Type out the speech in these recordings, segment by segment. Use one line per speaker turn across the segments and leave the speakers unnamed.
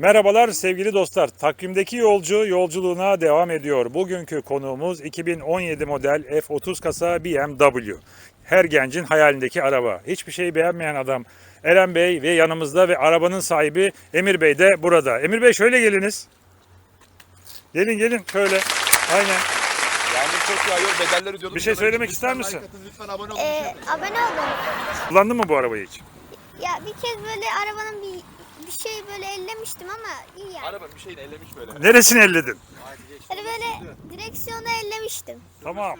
Merhabalar sevgili dostlar. Takvimdeki yolcu yolculuğuna devam ediyor. Bugünkü konuğumuz 2017 model F30 kasa BMW. Her gencin hayalindeki araba. Hiçbir şeyi beğenmeyen adam Eren Bey ve yanımızda ve arabanın sahibi Emir Bey de burada. Emir Bey şöyle geliniz. Gelin gelin şöyle. Aynen.
Yağmur çok yağıyor, bedeller ödüyordum.
Bir şey söylemek ister misin?
Lütfen abone olun.
Ee, abone olun.
Kullandın mı bu arabayı hiç?
Ya bir kez böyle arabanın bir bir şey böyle ellemiştim ama iyi yani.
Araba bir şeyini ellemiş böyle.
Neresini elledin?
Hani böyle direksiyonu ellemiştim.
Tamam.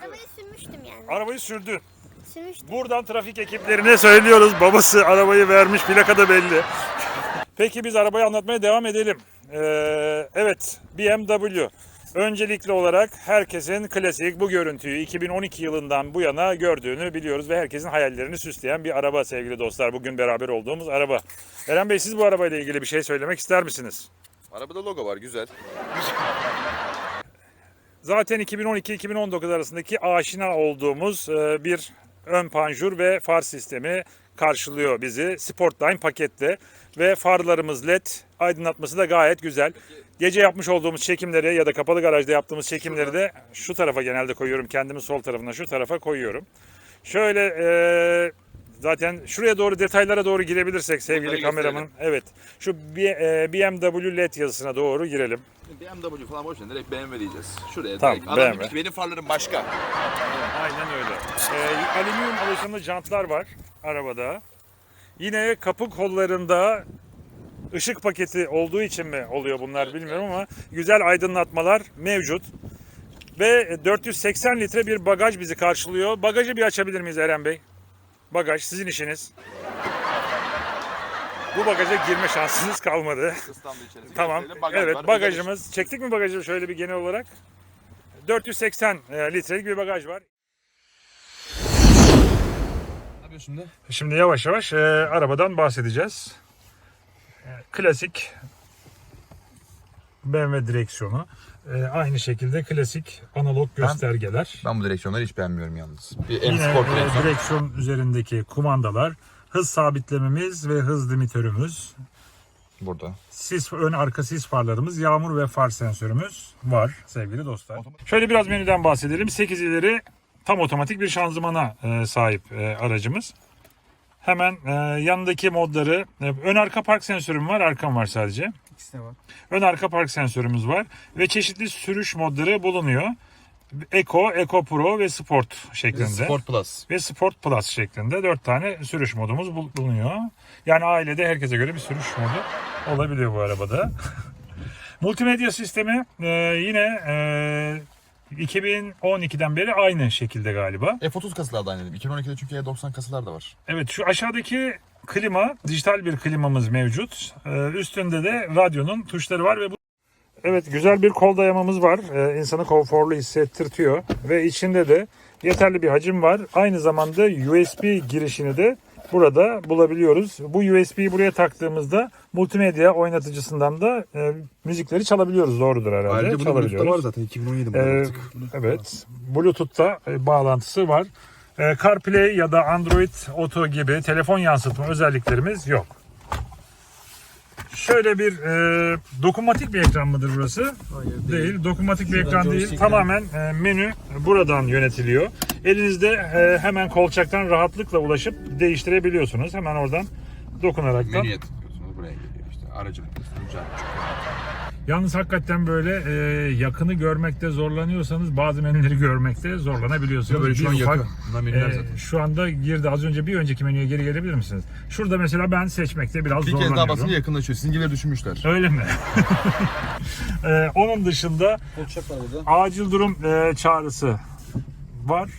Arabayı sürmüştüm yani.
Arabayı sürdün.
Sürmüştüm.
Buradan trafik ekiplerine söylüyoruz. Babası arabayı vermiş, plaka da belli. Peki biz arabayı anlatmaya devam edelim. Ee, evet, BMW. Öncelikli olarak herkesin klasik bu görüntüyü 2012 yılından bu yana gördüğünü biliyoruz ve herkesin hayallerini süsleyen bir araba sevgili dostlar. Bugün beraber olduğumuz araba. Eren Bey siz bu arabayla ilgili bir şey söylemek ister misiniz?
Arabada logo var, güzel.
Zaten 2012-2019 arasındaki aşina olduğumuz e, bir ön panjur ve far sistemi karşılıyor bizi. Sportline pakette ve farlarımız led aydınlatması da gayet güzel. Gece yapmış olduğumuz çekimleri ya da kapalı garajda yaptığımız çekimleri de şu tarafa genelde koyuyorum. Kendimi sol tarafına şu tarafa koyuyorum. Şöyle e, zaten şuraya doğru detaylara doğru girebilirsek sevgili
Bunları
kameramanım. Evet. Şu B- e, BMW led yazısına doğru girelim.
BMW falan boş ver, direkt BMW diyeceğiz. Şuraya
Tamam,
direkt. Adam
BMW.
ki benim farlarım başka.
Aynen öyle. Ee, alüminyum alaşımlı jantlar var arabada. Yine kapı kollarında ışık paketi olduğu için mi oluyor bunlar bilmiyorum ama güzel aydınlatmalar mevcut. Ve 480 litre bir bagaj bizi karşılıyor. Bagajı bir açabilir miyiz Eren Bey? Bagaj sizin işiniz. Bu bagaja girme şansınız kalmadı.
İstanbul içerisinde.
Tamam.
gösterelim. Bagaj
evet
var,
bagajımız. Çektik mi bagajı şöyle bir genel olarak? 480 e, litrelik bir bagaj var.
Ne yapıyorsun şimdi?
Şimdi yavaş yavaş e, arabadan bahsedeceğiz. E, klasik BMW direksiyonu. E, aynı şekilde klasik analog göstergeler.
Ben bu direksiyonları hiç beğenmiyorum yalnız. Bir
Yine e, direksiyon üzerindeki kumandalar, hız sabitlememiz ve hız limitörümüz,
Burada.
sis ön arka sis farlarımız, yağmur ve far sensörümüz var sevgili dostlar. Şöyle biraz menüden bahsedelim. 8 ileri tam otomatik bir şanzımana e, sahip e, aracımız. Hemen e, yanındaki modları e, ön arka park sensörüm var, arkam var sadece. Ön arka park sensörümüz var ve çeşitli sürüş modları bulunuyor. Eco, Eco Pro ve Sport şeklinde
Sport Plus.
ve Sport Plus şeklinde dört tane sürüş modumuz bul- bulunuyor. Yani ailede herkese göre bir sürüş modu olabiliyor bu arabada. Multimedya sistemi e, yine e, 2012'den beri aynı şekilde galiba.
F30 kasalar da aynı. 2012'de çünkü E90 kasalar da var.
Evet şu aşağıdaki klima dijital bir klimamız mevcut. Ee, üstünde de radyonun tuşları var ve bu Evet güzel bir kol dayamamız var. Ee, insanı konforlu hissettirtiyor ve içinde de yeterli bir hacim var. Aynı zamanda USB girişini de burada bulabiliyoruz. Bu USB'yi buraya taktığımızda multimedya oynatıcısından da e, müzikleri çalabiliyoruz. Doğrudur herhalde. çalabiliyoruz.
zaten 2017
Ee, evet. Bluetooth'ta e, bağlantısı var. Ee, CarPlay ya da Android Auto gibi telefon yansıtma özelliklerimiz yok. Şöyle bir e, dokunmatik bir ekran mıdır burası?
Hayır
Değil. Dokunmatik bir
Şuradan
ekran değil. Tamamen e, menü buradan yönetiliyor. Elinizde e, hemen kolçaktan rahatlıkla ulaşıp değiştirebiliyorsunuz. Hemen oradan dokunaraktan.
Menüye tıklıyorsunuz. Buraya geliyor işte. Aracım. Güzel.
Yalnız hakikaten böyle e, yakını görmekte zorlanıyorsanız bazı menüleri görmekte zorlanabiliyorsunuz.
Böyle şu an
Bir ufak,
yakın.
E,
zaten.
şu anda girdi az önce bir önceki menüye geri gelebilir misiniz? Şurada mesela ben seçmekte biraz
Bir kez daha
zorlanıyorum.
basınca yakınlaşıyor. Sizinkileri düşünmüşler.
Öyle mi? E, onun dışında acil durum e, çağrısı var.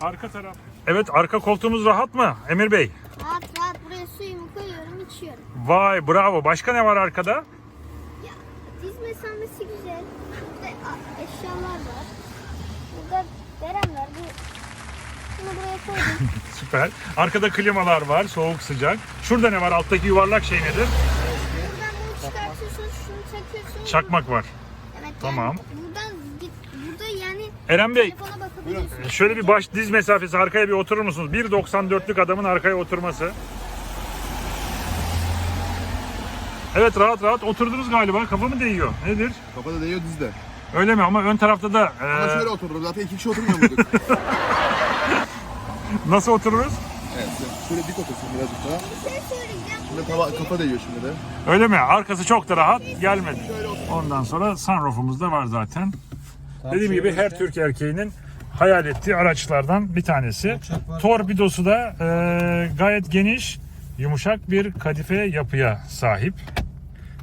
Arka taraf. Evet arka koltuğumuz rahat mı Emir Bey?
Rahat rahat buraya suyumu koyuyorum içiyorum.
Vay bravo. Başka ne var arkada?
Ya diz mesafesi güzel. Burada eşyalar var. Burada Beren var. Bu bunu buraya koydum.
Süper. Arkada klimalar var. Soğuk sıcak. Şurada ne var? Alttaki yuvarlak şey nedir?
Buradan bunu çıkartıyorsunuz, şunu çekiyorsunuz.
Çakmak var.
Evet,
Tamam.
Yani buradan git, burada yani
Eren Bey
telefona.
Şöyle bir baş diz mesafesi arkaya bir oturur musunuz? 1.94'lük adamın arkaya oturması. Evet rahat rahat oturdunuz galiba. Kafa mı değiyor? Nedir?
Kafada değiyor dizde.
Öyle mi? Ama ön tarafta da
Ama
e,
şöyle otururum. Zaten iki kişi oturmuyor muyduk?
nasıl otururuz?
evet. Şöyle dik otursun birazcık daha.
Bir şey söyleyeceğim.
Şimdi tava, kafa değiyor şimdi de.
Öyle mi? Arkası çok da rahat gelmedi.
Şöyle otur.
Ondan sonra sunroofumuz da var zaten. Dediğim gibi her Türk erkeğinin hayal ettiği araçlardan bir tanesi. Torpidosu da e, gayet geniş, yumuşak bir kadife yapıya sahip.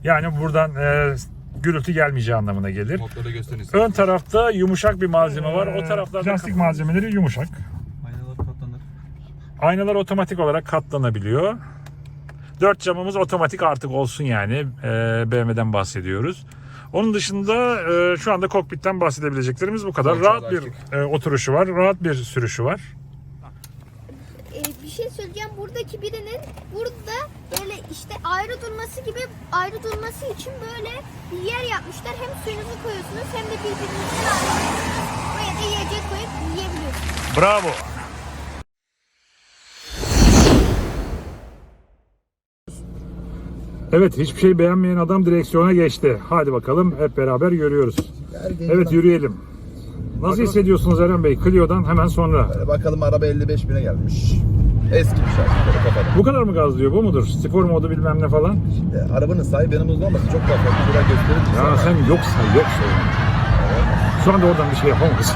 Yani buradan e, gürültü gelmeyeceği anlamına gelir. Ön tarafta yumuşak bir malzeme var. O taraflarda plastik malzemeleri yumuşak.
Aynalar katlanır.
Aynalar otomatik olarak katlanabiliyor. Dört camımız otomatik artık olsun yani. Ee, BMW'den bahsediyoruz. Onun dışında e, şu anda kokpitten bahsedebileceklerimiz bu kadar.
Koltuğu
Rahat
da
bir e, oturuşu var. Rahat bir sürüşü var.
Ee, bir şey söyleyeceğim. Buradaki birinin burada böyle işte ayrı durması gibi ayrı durması için böyle bir yer yapmışlar. Hem suyunuzu koyuyorsunuz hem de birbirinizden ayrılıyorsunuz. Buraya da yiyecek koyup yiyebiliyorsunuz.
Bravo. Evet hiçbir şey beğenmeyen adam direksiyona geçti. Hadi bakalım hep beraber görüyoruz. Evet yürüyelim. Nasıl hissediyorsunuz Eren Bey? Clio'dan hemen sonra.
Bakalım araba 55 bine gelmiş. Eski bir böyle kafada.
Bu kadar mı gazlıyor? Bu mudur? Spor modu bilmem ne falan.
E, arabanın sahibi yanımızda olmasın çok fazla. Şuraya gösterir misin?
Ya sen yoksa yoksa. Şu anda oradan bir şey yapamayız.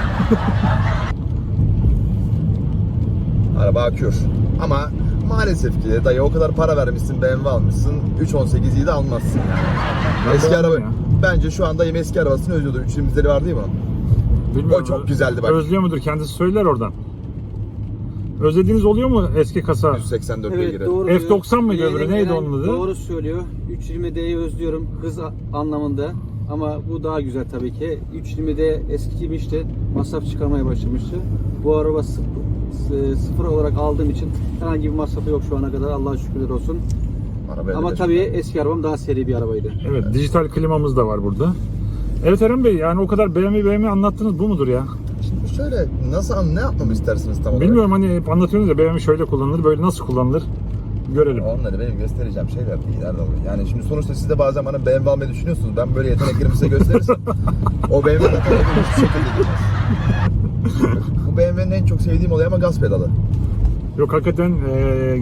Araba akıyor. Ama maalesef ki dayı o kadar para vermişsin BMW almışsın. 318'yi de almazsın yani. Eski araba. Bence şu anda yine eski arabasını özlüyordu. 320'leri var değil mi?
Bilmiyorum.
O çok güzeldi bak.
Özlüyor mudur? Kendisi söyler oradan. Özlediğiniz oluyor mu eski kasa?
184
Evet doğru.
F90 mıydı öbürü? Neydi onun adı?
Doğru söylüyor. 320D'yi özlüyorum hız anlamında. Ama bu daha güzel tabii ki. 320D eskimişti. Masraf çıkarmaya başlamıştı. Bu araba sıfır, sı- sıfır olarak aldığım için herhangi bir masrafı yok şu ana kadar. Allah'a şükürler olsun.
Araba
Ama
55.
tabii eski arabam daha seri bir arabaydı.
Evet, dijital klimamız da var burada. Evet Eren Bey yani o kadar BMW BMW anlattınız bu mudur ya?
Şimdi şöyle nasıl ne yapmamı istersiniz tam olarak?
Bilmiyorum hani hep anlatıyorsunuz ya BMW şöyle kullanılır böyle nasıl kullanılır görelim.
Onları benim göstereceğim şeyler değil Bey. Yani şimdi sonuçta siz de bazen bana BMW almayı düşünüyorsunuz. Ben böyle yeteneklerimi size gösterirsem o BMW zaten hiçbir şekilde girmez. Çok sevdiğim olay ama gaz pedalı.
Yok hakikaten eee,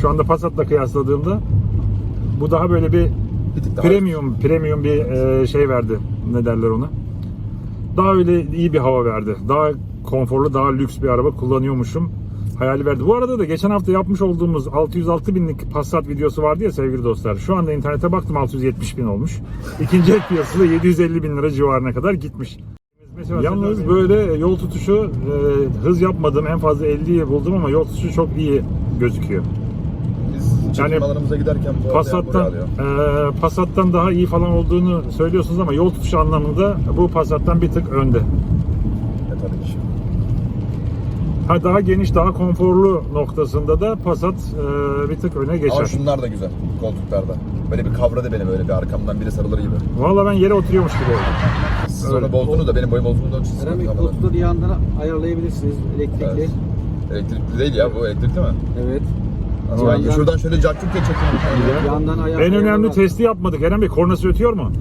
şu anda Passat'la kıyasladığımda bu daha böyle bir
Bir tık daha.
premium premium bir eee, şey verdi. Ne derler ona? Daha öyle iyi bir hava verdi. Daha konforlu, daha lüks bir araba kullanıyormuşum. Hayali verdi. Bu arada da geçen hafta yapmış olduğumuz 606 binlik Passat videosu vardı ya sevgili dostlar. Şu anda internete baktım 670 bin olmuş. İkinci el piyasada 750 bin lira civarına kadar gitmiş. Yalnız böyle yol tutuşu e, hız yapmadım. En fazla 50'yi buldum ama yol tutuşu çok iyi gözüküyor.
Biz
Yani
alanımıza giderken bu
Passat'tan e, Passat'tan daha iyi falan olduğunu söylüyorsunuz ama yol tutuşu anlamında bu Passat'tan bir tık önde.
E tabii ki.
Ha daha geniş, daha konforlu noktasında da Passat e, bir tık öne
Ama
geçer.
şunlar da güzel koltuklarda. Böyle bir kavradı beni böyle bir arkamdan biri sarılır gibi.
Valla ben yere oturuyormuş gibi oldum.
Siz
Öyle.
onu bozdunuz da benim boyum olduğunu da.
Eren Bey koltukları yandan ayarlayabilirsiniz elektrikli.
Evet. Elektrikli değil ya bu elektrikli mi?
Evet.
Ama ben
Yandan-
şuradan şöyle cakçuk diye çekeyim.
Yandan ayar
En önemli testi yapmadık. Eren Bey kornası ötüyor mu?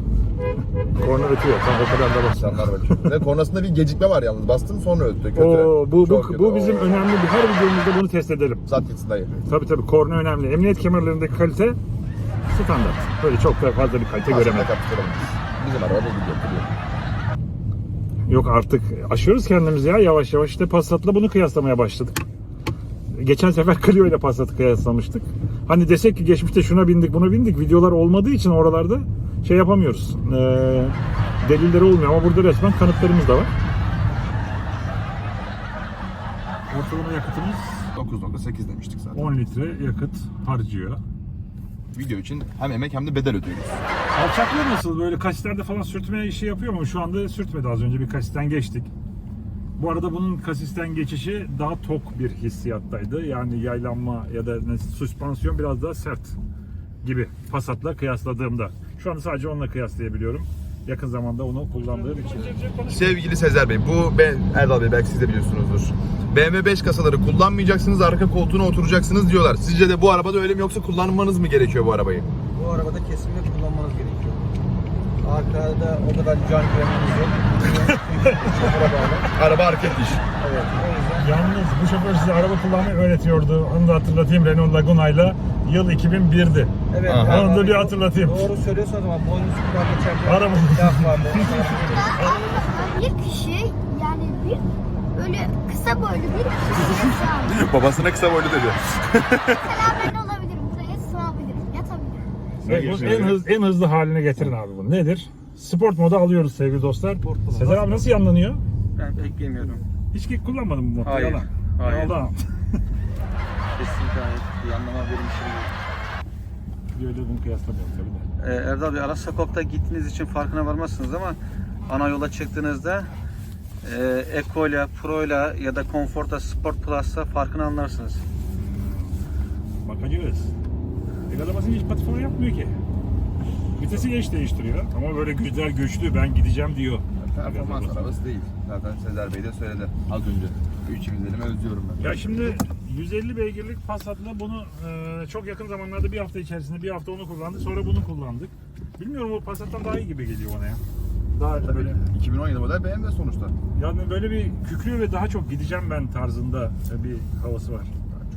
Korna ötüyor. Tamam o kadar da bas.
İnsanlar bakıyor. Ve kornasında bir gecikme var yalnız. Bastım sonra öttü. Kötü.
Oo, bu, bu,
Çok kötü.
bu bizim
Oo.
önemli bir her videomuzda bunu test edelim.
Sat gitsin dayı.
Tabii tabii korna önemli. Emniyet kemerlerindeki kalite standart. Böyle çok da fazla bir kalite
Aslında
göremedim.
Bizim araba bu gidiyor. gidiyor.
Yok artık aşıyoruz kendimizi ya yavaş yavaş. İşte Passat'la bunu kıyaslamaya başladık. Geçen sefer Clio ile Passat'ı kıyaslamıştık. Hani desek ki geçmişte şuna bindik buna bindik videolar olmadığı için oralarda şey yapamıyoruz. Ee, delilleri olmuyor ama burada resmen kanıtlarımız da var. Ortalama yakıtımız
9.8 demiştik zaten.
10 litre yakıt harcıyor.
Video için hem emek hem de bedel ödüyoruz.
Alçaklığı nasıl? Böyle kasislerde falan sürtme işi yapıyor mu? Şu anda sürtmedi az önce bir kasisten geçtik. Bu arada bunun kasisten geçişi daha tok bir hissiyattaydı. Yani yaylanma ya da ne- süspansiyon biraz daha sert gibi Passat'la kıyasladığımda. Şu anda sadece onunla kıyaslayabiliyorum. Yakın zamanda onu kullandığım için.
Sevgili Sezer Bey, bu ben Erdal Bey belki siz de biliyorsunuzdur. BMW 5 kasaları kullanmayacaksınız, arka koltuğuna oturacaksınız diyorlar. Sizce de bu arabada öyle mi yoksa kullanmanız mı gerekiyor bu arabayı?
bu arabada kesinlikle kullanmanız gerekiyor. Arkada o kadar can güvenliğiniz yok. Şoföre bağlı.
Araba hareket iş.
Evet. O yüzden
Yalnız bu şoför size araba kullanmayı öğretiyordu. Onu da hatırlatayım Renault Laguna'yla. Yıl 2001'di.
Evet.
Aha.
Onu da bir hatırlatayım.
Doğru söylüyorsun o zaman. Boynuz kulağa geçerken
Araba-
laf vardı.
bir kişi yani bir böyle kısa boylu bir kişi.
Babasına kısa boylu dedi.
Mesela ben olabilirim.
Evet, bu en, hız, en hızlı haline getirin abi bunu. Nedir? Sport moda alıyoruz sevgili dostlar.
Sport moda.
Sezer abi nasıl yanlanıyor?
Ben beklemiyorum.
Hiç ki kullanmadım bu motoru.
Hayır,
Yalan.
hayır.
Yalan.
Kesinlikle hayır. Bir anlama verilmişim yok.
Bir öyle bunu kıyaslamayalım tabii de.
Ee, Erdal Bey ara sokakta gittiğiniz için farkına varmazsınız ama ana yola çıktığınızda e, Eco'yla, Pro'yla ya da Comfort'a, Sport Plus'ta farkını anlarsınız.
Bakacağız. Pedala basınca hiç patifor yapmıyor ki. Vitesi geç değiştiriyor ama böyle güzel güçlü ben gideceğim diyor.
Performans arabası değil. Zaten Sezer Bey de söyledi az önce. Üçümüz elime özlüyorum ben.
Ya şimdi 150 beygirlik Passat'la bunu e, çok yakın zamanlarda bir hafta içerisinde bir hafta onu kullandık sonra bunu kullandık. Bilmiyorum o Passat'tan daha iyi gibi geliyor bana ya. Daha
Tabii
böyle
2017 model BMW sonuçta.
yani böyle bir kükrüyor ve daha çok gideceğim ben tarzında bir havası var.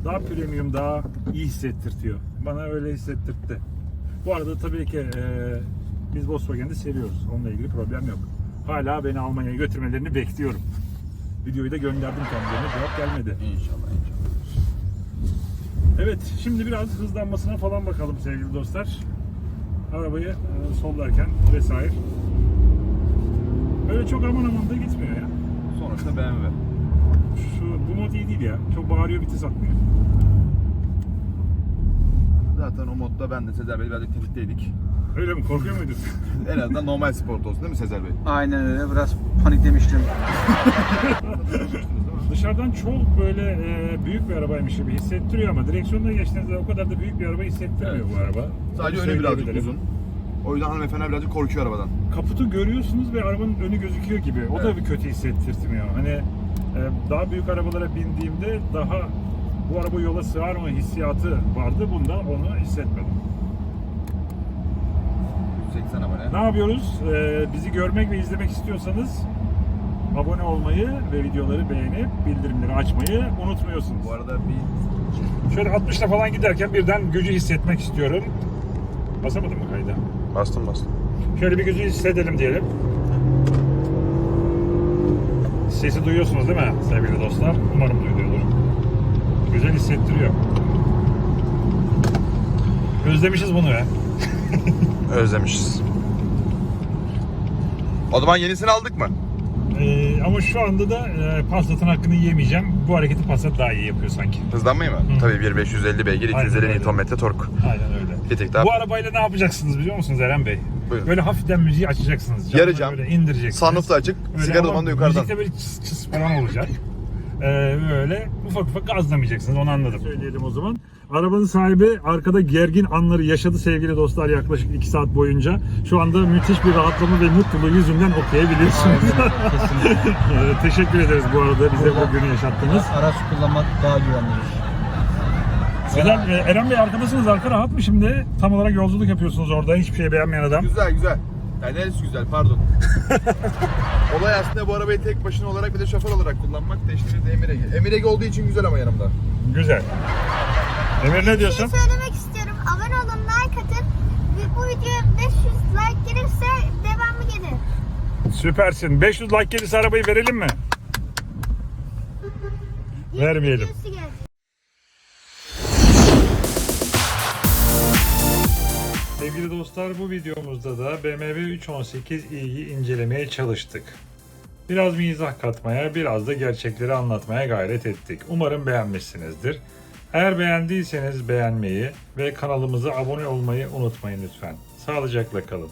Daha premium, daha iyi hissettirtiyor. Bana öyle hissettirtti. Bu arada tabii ki e, biz Volkswagen'i seviyoruz. Onunla ilgili problem yok. Hala beni Almanya'ya götürmelerini bekliyorum. Videoyu da gönderdim kendilerine. Cevap gelmedi.
İnşallah inşallah.
Evet, şimdi biraz hızlanmasına falan bakalım sevgili dostlar. Arabayı e, sollarken vesaire. Öyle çok aman aman da gitmiyor ya.
Sonuçta BMW.
Şu bu mod iyi değil ya. Çok bağırıyor vites atmıyor.
Zaten o modda ben de Sezer Bey birazcık tetikteydik.
Öyle mi? Korkuyor muydun?
En azından normal sport olsun değil mi Sezer Bey?
Aynen öyle. Biraz paniklemiştim.
Dışarıdan çok böyle e, büyük bir arabaymış gibi hissettiriyor ama direksiyonda geçtiğinizde o kadar da büyük bir araba hissettirmiyor
Evet.
bu araba.
Sadece önü birazcık
söyleyebilirim.
uzun. O yüzden hanımefendi birazcık korkuyor arabadan.
Kaputu görüyorsunuz ve arabanın önü gözüküyor gibi. O da
Evet.
bir kötü hissettirtmiyor. Hani daha büyük arabalara bindiğimde daha bu araba yola sığar mı hissiyatı vardı. Bunda onu hissetmedim.
180 abone.
Ne yapıyoruz? E, bizi görmek ve izlemek istiyorsanız abone olmayı ve videoları beğenip bildirimleri açmayı unutmuyorsunuz.
Bu arada bir
Şöyle 60'la falan giderken birden gücü hissetmek istiyorum. Basamadım mı kayda?
bastım bastım.
Şöyle bir gücü hissedelim diyelim. Sesi duyuyorsunuz değil mi sevgili dostlar? Umarım duyuluyordur. Güzel hissettiriyor. Özlemişiz bunu ya.
Özlemişiz. O zaman yenisini aldık mı?
Ee, ama şu anda da e, Passat'ın hakkını yiyemeyeceğim. Bu hareketi Passat daha iyi yapıyor sanki.
Hızlanmayı mı?
Hı.
Tabii 1 550 beygir,
Aynen
250
öyle.
Nm tork.
Aynen öyle.
Bir tek daha
Bu arabayla ne yapacaksınız biliyor musunuz Eren Bey?
Buyurun.
Böyle hafiften müziği açacaksınız.
Yarı cam.
Böyle indireceksiniz.
sunroof da açık,
Öyle
sigara dumanı da yukarıdan.
Müzikte böyle çıs çıs falan olacak. Ee, böyle ufak ufak gazlamayacaksınız onu anladım. Söyleyelim o zaman. Arabanın sahibi arkada gergin anları yaşadı sevgili dostlar yaklaşık 2 saat boyunca. Şu anda müthiş bir rahatlama ve mutluluğu yüzünden okuyabiliyorsunuz. Ee, Teşekkür ederiz bu arada bize bu günü yaşattınız.
Araç kullanmak daha güvenli.
Sezen, e, Eren Bey arkadasınız arka rahat mı şimdi? Tam olarak yolculuk yapıyorsunuz orada hiçbir şey beğenmeyen adam.
Güzel güzel. Yani neresi güzel pardon. Olay aslında bu arabayı tek başına olarak bir de şoför olarak kullanmak da işte bir de Emiregi. Emiregi olduğu için güzel ama yanımda.
Güzel. Emir ne
Bir
diyorsun?
şey söylemek istiyorum. Abone olun, like atın. Ve Bu videoya 500 like gelirse devamı gelir.
Süpersin. 500 like gelirse arabayı verelim mi? Vermeyelim.
Videosu gelecek.
Sevgili dostlar bu videomuzda da BMW 318i'yi incelemeye çalıştık. Biraz mizah katmaya, biraz da gerçekleri anlatmaya gayret ettik. Umarım beğenmişsinizdir. Eğer beğendiyseniz beğenmeyi ve kanalımıza abone olmayı unutmayın lütfen. Sağlıcakla kalın.